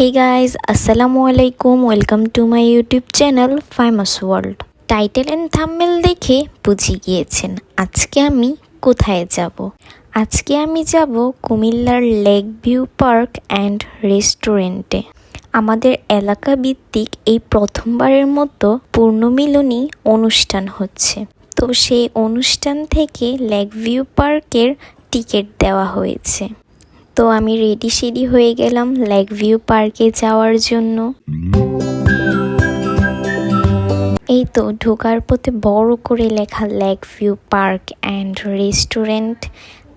হে guys আসসালামু আলাইকুম welcome to my YouTube channel famous world title and thumbnail দেখে বুঝে গিয়েছেন আজকে আমি কোথায় যাব। আজকে আমি যাব কুমিল্লার লেক ভিউ পার্ক অ্যান্ড রেস্টুরেন্টে আমাদের এলাকা ভিত্তিক এই প্রথমবারের মতো পূর্ণমিলনী অনুষ্ঠান হচ্ছে। তো সেই অনুষ্ঠান থেকে লেক ভিউ পার্কের টিকিট দেওয়া হয়েছে। তো আমি রেডি সেডি হয়ে গেলাম লেক ভিউ পার্কে যাওয়ার জন্য। এই তো ঢোকার পথে বড় করে লেখা lake view park and restaurant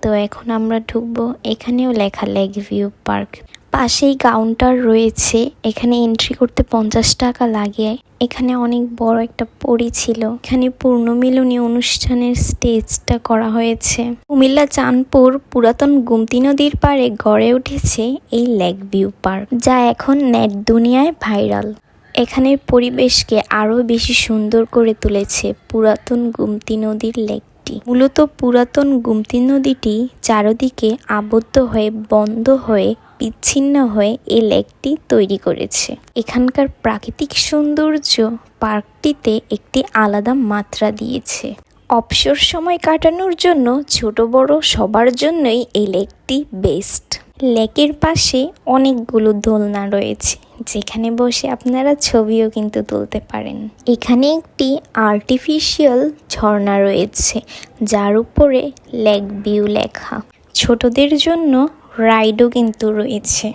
তো এখন আমরা ঢুকবো, এখানেও লেখা লেক ভিউ পার্ক পাশেই কাউন্টার রয়েছে। এখানে এন্ট্রি করতে পঞ্চাশ টাকা লাগে। এখানে অনেক বড় একটা পরি ছিল। এখানে পূর্ণমিলনী অনুষ্ঠানের স্টেজটা করা হয়েছে। কুমিল্লা চাঁদপুর পুরাতন গুমতি নদীর পাড়ে গড়ে উঠেছে এই লেক ভিউ পার্ক যা এখন নেট দুনিয়ায় ভাইরাল এখানের পরিবেশকে আরও বেশি সুন্দর করে তুলেছে পুরাতন গুমতি নদীর লেকটি মূলত পুরাতন গুমতি নদীটি চারদিকে আবদ্ধ হয়ে বন্ধ হয়ে বিচ্ছিন্ন হয়ে এই লেকটি তৈরি করেছে। এখানকার প্রাকৃতিক সৌন্দর্য পার্কটিতে একটি আলাদা মাত্রা দিয়েছে। অবসর সময় কাটানোর জন্য ছোট বড় সবার জন্যই এই লেকটি বেস্ট। লেকের পাশে অনেকগুলো দোলনা রয়েছে, যেখানে বসে আপনারা ছবিও কিন্তু তুলতে পারেন। এখানে একটি আর্টিফিশিয়াল ঝর্ণা রয়েছে, যার উপরে লেক ভিউ লেখা। ছোটদের জন্য রাইডও কিন্তু রয়েছে।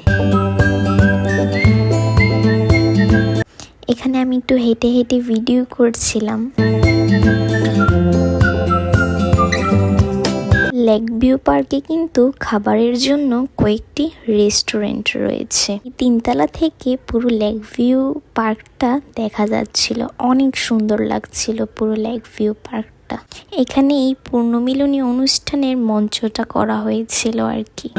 এখানে আমি একটু হেঁটে হেঁটে ভিডিও করছিলাম। লেক ভিউ পার্কে কিন্তু খাবারের জন্য কয়েকটি রেস্টুরেন্ট রয়েছে। তিনতলা থেকে পুরো লেক ভিউ পার্কটা দেখা যাচ্ছিল। অনেক সুন্দর লাগছিল পুরো লেক ভিউ পার্কটা। এখানে এই পূর্ণমিলনী অনুষ্ঠানের মঞ্চটা করা হয়েছিল আর কি।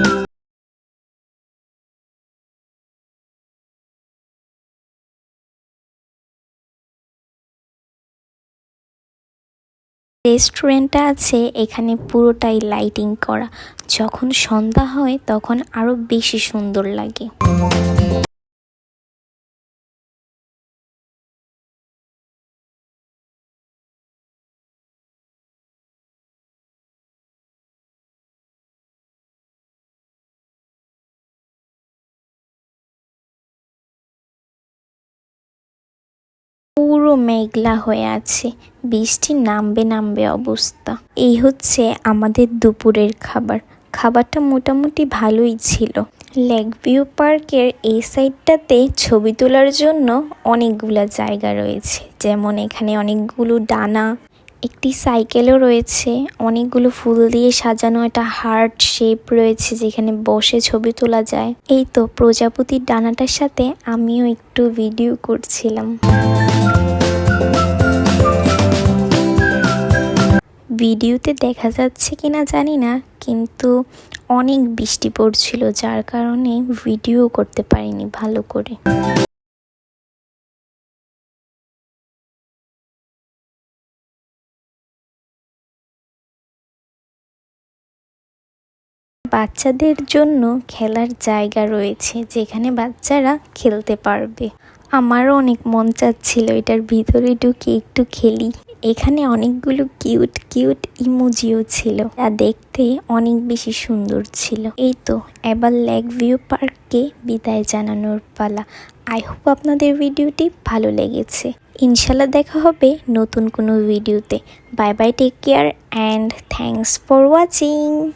রেস্টুরেন্টটা আছে এখানে পুরোটাই লাইটিং করা। যখন সন্ধ্যা হয় তখন আরও বেশি সুন্দর লাগে। পুরো মেঘলা হয়ে আছে। বৃষ্টি নামবে নামবে অবস্থা। এই হচ্ছে আমাদের দুপুরের খাবার। খাবারটা মোটামুটি ভালোই ছিল। লেক ভিউ পার্কের এই সাইডটাতে ছবি তোলার জন্য অনেকগুলো জায়গা রয়েছে। যেমন এখানে অনেকগুলো ডানা, একটি সাইকেলও রয়েছে। অনেকগুলো ফুল দিয়ে সাজানো একটা হার্ট শেপ রয়েছে যেখানে বসে ছবি তোলা যায়। এই তো প্রজাপতির ডানাটার সাথে আমিও একটু ভিডিও করছিলাম। ভিডিওতে দেখা যাচ্ছে কিনা জানি না, কিন্তু অনেক বৃষ্টি পড়ছিল, যার কারণে ভিডিও করতে পারিনি ভালো করে। বাচ্চাদের জন্য খেলার জায়গা রয়েছে, যেখানে বাচ্চারা খেলতে পারবে। আমারও অনেক মন চাচ্ছিল এটার ভিতরে ঢুকে একটু খেলি। এখানে অনেকগুলো কিউট কিউট ইমোজিও ছিল। যা দেখতে অনেক বেশি সুন্দর ছিল। এই তো, এবার লেক ভিউ পার্ককে বিদায় জানানোর পালা। আই হোপ আপনাদের ভিডিওটি ভালো লেগেছে। ইনশাল্লাহ দেখা হবে নতুন কোনো ভিডিওতে। Bye bye, take care and thanks for watching.